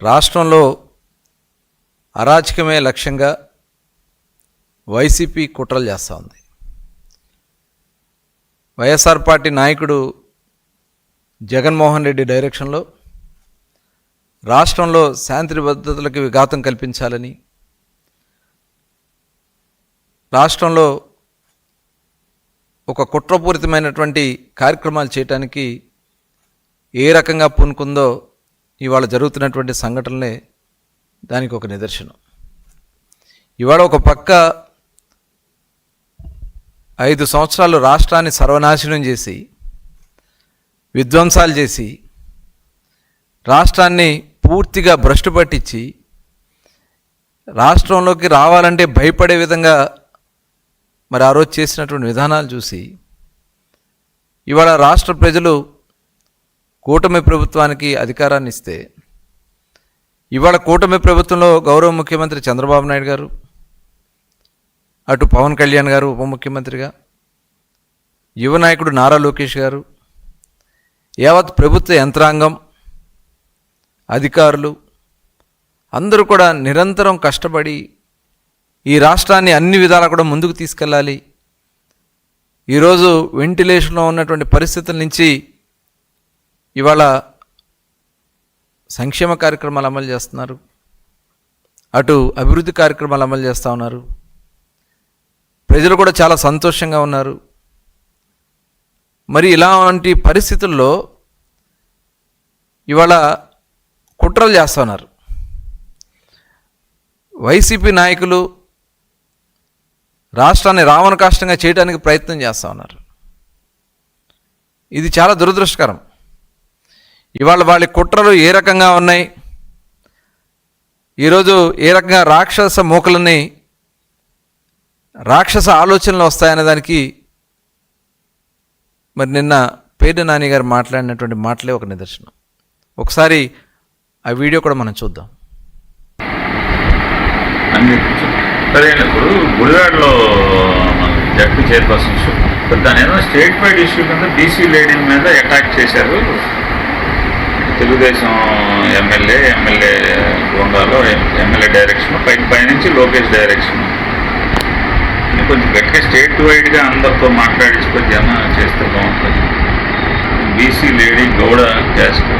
రాష్ట్రంలో అరాచకమే లక్ష్యంగా వైసీపీ కుట్రలు చేస్తూ ఉంది. వైఎస్ఆర్ పార్టీ నాయకుడు జగన్మోహన్ రెడ్డి డైరెక్షన్లో రాష్ట్రంలో శాంతి భద్రతలకు విఘాతం కల్పించాలని రాష్ట్రంలో ఒక కుట్రపూరితమైనటువంటి కార్యక్రమాలు చేయటానికి ఏ రకంగా పూనుకుందో ఇవాళ జరుగుతున్నటువంటి సంఘటనలే దానికి ఒక నిదర్శనం. ఇవాళ ఒక పక్క ఐదు సంవత్సరాలు రాష్ట్రాన్ని సర్వనాశనం చేసి విధ్వంసాలు చేసి రాష్ట్రాన్ని పూర్తిగా భ్రష్టు పట్టించి రాష్ట్రంలోకి రావాలంటే భయపడే విధంగా మరి ఆ రోజు చేసినటువంటి విధానాలు చూసి ఇవాళ రాష్ట్ర ప్రజలు కూటమి ప్రభుత్వానికి అధికారాన్ని ఇస్తే ఇవాళ కూటమి ప్రభుత్వంలో గౌరవ ముఖ్యమంత్రి చంద్రబాబు నాయుడు గారు అటు పవన్ కళ్యాణ్ గారు ఉప ముఖ్యమంత్రిగా యువ నాయకుడు నారా లోకేష్ గారు యావత్ ప్రభుత్వ యంత్రాంగం అధికారులు అందరూ కూడా నిరంతరం కష్టపడి ఈ రాష్ట్రాన్ని అన్ని విధాలా కూడా ముందుకు తీసుకెళ్ళాలి. ఈరోజు వెంటిలేషన్లో ఉన్నటువంటి పరిస్థితుల నుంచి ఇవాళ సంక్షేమ కార్యక్రమాలు అమలు చేస్తున్నారు. అటు అభివృద్ధి కార్యక్రమాలు అమలు చేస్తూ ఉన్నారు. ప్రజలు కూడా చాలా సంతోషంగా ఉన్నారు. మరి ఇలాంటి పరిస్థితుల్లో ఇవాళ కుట్రలు చేస్తున్నారు వైసీపీ నాయకులు రాష్ట్రాన్ని రావణ కాష్టంగా చేయడానికి ప్రయత్నం చేస్తూ ఉన్నారు. ఇది చాలా దురదృష్టకరం. ఇవాళ వాళ్ళ కుట్రలు ఏ రకంగా ఉన్నాయి? ఈరోజు ఏ రకంగా రాక్షస మూకలని రాక్షస ఆలోచనలు వస్తాయనే దానికి మరి నిన్న పేరు నాని గారు మాట్లాడినటువంటి మాటలే ఒక నిదర్శనం. ఒకసారి ఆ వీడియో కూడా మనం చూద్దాం. సరే ఇప్పుడు గుడివాడలో జడ్పీ చైర్పర్సన్స్ దాని ఏదో స్టేట్ వైడ్ ఇష్యూ కింద బీసీ లేడీ మీద అటాక్ చేశారు. తెలుగుదేశం ఎమ్మెల్యే ఎమ్మెల్యే గోండాలో ఎమ్మెల్యే డైరెక్షన్ పైన పైనుంచి లోకేష్ డైరెక్షన్ కొంచెం గట్టిగా స్టేట్ వైడ్గా అందరితో మాట్లాడించుకొని జమ చేస్తే బాగుంటుంది. బీసీ లేడీ గౌడ క్యాస్ట్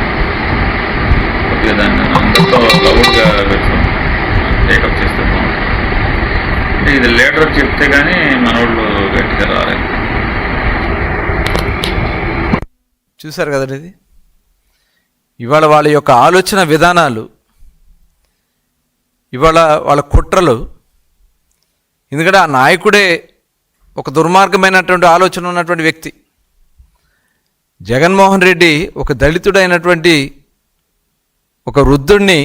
కొద్దిగా దాన్ని అందరితో లౌడ్గా టేకప్ చేస్తే బాగుంటుంది. అంటే ఇది లీడర్ చెప్తే కానీ మనోళ్ళు గట్టిగా రాలేదు. చూశారు కదండి ఇది? ఇవాళ వాళ్ళ యొక్క ఆలోచన విధానాలు ఇవాళ వాళ్ళ కుట్రలు ఎందుకంటే ఆ నాయకుడే ఒక దుర్మార్గమైనటువంటి ఆలోచన ఉన్నటువంటి వ్యక్తి. జగన్మోహన్ రెడ్డి ఒక దళితుడైనటువంటి ఒక వృద్ధుడిని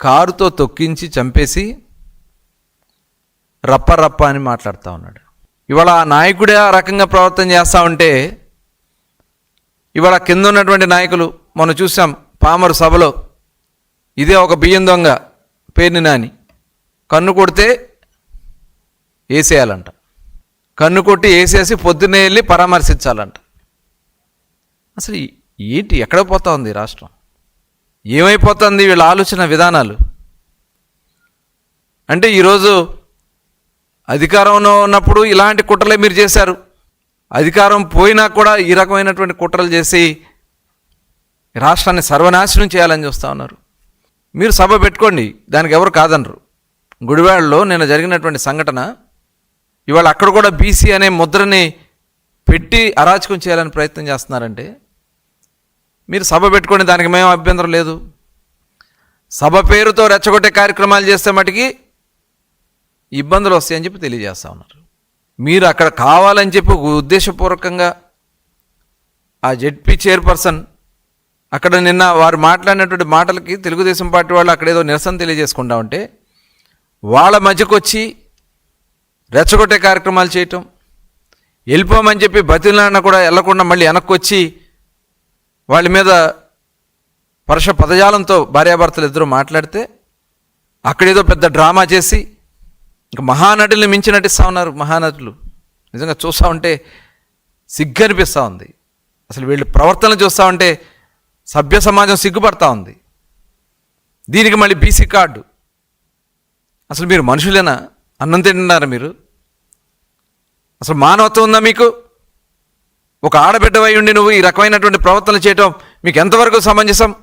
కారుతో తొక్కించి చంపేసి రప్ప రప్ప అని మాట్లాడుతూ ఉన్నాడు. ఇవాళ ఆ నాయకుడే ఆ రకంగా ప్రవర్తన చేస్తూ ఉంటే ఇవాళ కింద ఉన్నటువంటి నాయకులు మనం చూసాం పామరు సభలో. ఇదే ఒక బియ్యం దొంగ పేరుని నాని. కన్ను కొడితే వేసేయాలంట కన్ను కొట్టి వేసేసి పొద్దున్నే వెళ్ళి పరామర్శించాలంట. అసలు ఏంటి ఎక్కడ పోతా ఉంది రాష్ట్రం? ఏమైపోతుంది వీళ్ళ ఆలోచన విధానాలు? అంటే ఈరోజు అధికారంలో ఉన్నప్పుడు ఇలాంటి కుట్రలే మీరు చేశారు. అధికారం పోయినా కూడా ఈ రకమైనటువంటి కుట్రలు చేసి రాష్ట్రాన్ని సర్వనాశనం చేయాలని చూస్తూ ఉన్నారు. మీరు సభ పెట్టుకోండి దానికి ఎవరు కాదనరు. గుడివాడలో నిన్న జరిగినటువంటి సంఘటన ఇవాళ అక్కడ కూడా బీసీ అనే ముద్రని పెట్టి అరాచకం చేయాలని ప్రయత్నం చేస్తున్నారంటే మీరు సభ పెట్టుకోండి దానికి మేము అభ్యంతరం లేదు. సభ పేరుతో రెచ్చగొట్టే కార్యక్రమాలు చేస్తే మటుకి ఇబ్బందులు వస్తాయని చెప్పి తెలియజేస్తా ఉన్నారు. మీరు అక్కడ కావాలని చెప్పి ఉద్దేశపూర్వకంగా ఆ జెడ్పీ చైర్పర్సన్ అక్కడ నిన్న వారు మాట్లాడినటువంటి మాటలకి తెలుగుదేశం పార్టీ వాళ్ళు అక్కడేదో నిరసన తెలియజేసుకుంటా ఉంటే వాళ్ళ మధ్యకు వచ్చి రెచ్చగొట్టే కార్యక్రమాలు చేయటం వెళ్ళిపోమని చెప్పి బతిలాడిన కూడా వెళ్ళకుండా మళ్ళీ వెనక్కి వచ్చి వాళ్ళ మీద పరుష పదజాలంతో భార్యాభర్తలు ఇద్దరు మాట్లాడితే అక్కడేదో పెద్ద డ్రామా చేసి ఇంకా మహానటుల్ని మించి నటిస్తూ ఉన్నారు మహానటులు. నిజంగా చూస్తూ ఉంటే సిగ్గు అనిపిస్తూ ఉంది. అసలు వీళ్ళు ప్రవర్తన చూస్తూ ఉంటే సభ్య సమాజం సిగ్గుపడతా ఉంది. దీనికి మళ్ళీ బీసీ కార్డు. అసలు మీరు మనుషులేనా? అన్నం తింటున్నారా మీరు? అసలు మానవత్వం ఉందా మీకు? ఒక ఆడబిడ్డవై ఉండి నువ్వు ఈ రకమైనటువంటి ప్రవర్తన చేయటం మీకు ఎంతవరకు సమంజసం?